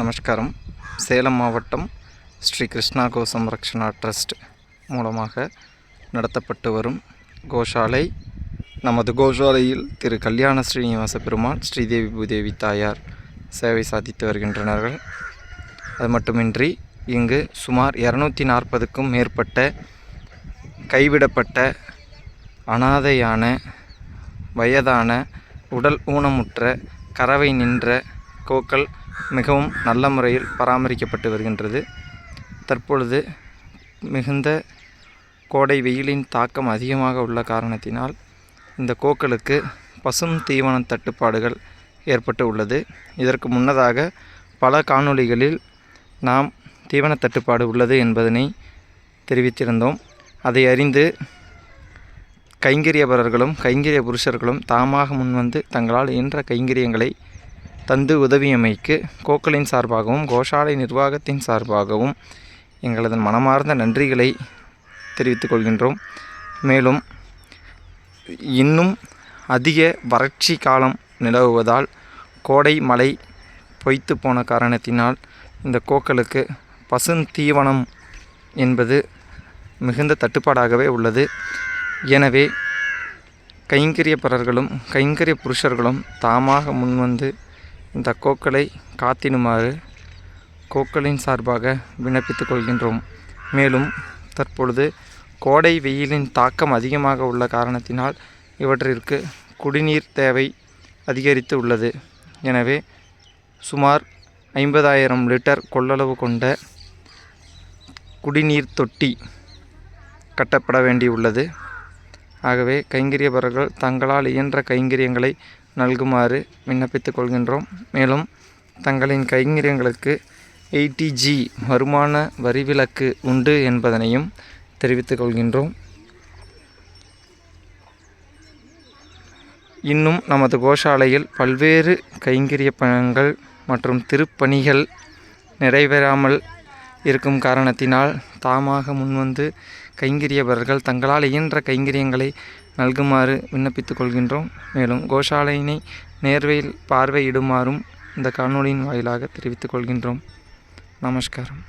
நமஸ்காரம். சேலம் மாவட்டம் ஸ்ரீ கிருஷ்ணா கோ சம்ரக்ஷணா ட்ரஸ்ட் மூலமாக நடத்தப்பட்டு வரும் கோஷாலை. நமது கோஷாலையில் திரு கல்யாண ஸ்ரீனிவாச பெருமாள் ஸ்ரீதேவி பூதேவி தாயார் சேவை சாதித்து வருகின்றனர்கள். அது மட்டுமின்றி இங்கு சுமார் இரநூத்தி நாற்பதுக்கும் மேற்பட்ட கைவிடப்பட்ட அனாதையான வயதான உடல் ஊனமுற்ற கறவை நின்ற கோக்கள் மிகவும் நல்ல முறையில் பராமரிக்கப்பட்டு வருகின்றது. தற்பொழுது மிகுந்த கோடை வெயிலின் தாக்கம் அதிகமாக உள்ள காரணத்தினால் இந்த கோக்களுக்கு பசும் தீவன தட்டுப்பாடுகள் ஏற்பட்டு உள்ளது. இதற்கு முன்னதாக பல காணொளிகளில் நாம் தீவன தட்டுப்பாடு உள்ளது என்பதனை தெரிவித்திருந்தோம். அதை அறிந்து கைங்கரியபரர்களும் கைங்கரிய புருஷர்களும் தாமாக முன்வந்து தங்களால் இயன்ற கைங்கரியங்களை தந்து உதவியமைக்கு கோக்களின் சார்பாகவும் கோஷாலை நிர்வாகத்தின் சார்பாகவும் எங்களது மனமார்ந்த நன்றிகளை தெரிவித்துக் கொள்கின்றோம். மேலும் இன்னும் அதிக வறட்சி காலம் நிலவுவதால் கோடை மழை பொய்த்து போன காரணத்தினால் இந்த கோக்களுக்கு பசுந்தீவனம் என்பது மிகுந்த தட்டுப்பாடாகவே உள்ளது. எனவே கைங்கரிய பரர்களும் கைங்கரிய புருஷர்களும் தாமாக முன்வந்து இந்த கோக்களை காத்திடுமாறு கோக்களின் சார்பாக விண்ணப்பித்துக் கொள்கின்றோம். மேலும் தற்பொழுது கோடை வெயிலின் தாக்கம் அதிகமாக உள்ள காரணத்தினால் இவற்றிற்கு குடிநீர் தேவை அதிகரித்து உள்ளது. எனவே சுமார் ஐம்பதாயிரம் லிட்டர் கொள்ளளவு கொண்ட குடிநீர் தொட்டி கட்டப்பட வேண்டியுள்ளது. ஆகவே கைங்கரியவர்கள் தங்களால் இயன்ற கைங்கரியங்களை நல்குமாறு விண்ணப்பித்துக் கொள்கின்றோம். மேலும் தங்களின் கைங்கரியங்களுக்கு எயிட்டி ஜி வருமான வரி விலக்கு உண்டு என்பதனையும் தெரிவித்துக் கொள்கின்றோம். இன்னும் நமது கோஷாலையில் பல்வேறு கைங்கரிய பணங்கள் மற்றும் திருப்பணிகள் நிறைவேறாமல் இருக்கும் காரணத்தினால் தாமாக முன்வந்து கைங்கரியவர்கள் தங்களால் இயன்ற கைங்கரியங்களை நல்குமாறு விண்ணப்பித்துக் கொள்கின்றோம். மேலும் கோஷாலையினை நேர்வையில் பார்வையிடுமாறும் இந்த காணொளியின் வாயிலாக தெரிவித்துக் கொள்கின்றோம். நமஸ்காரம்.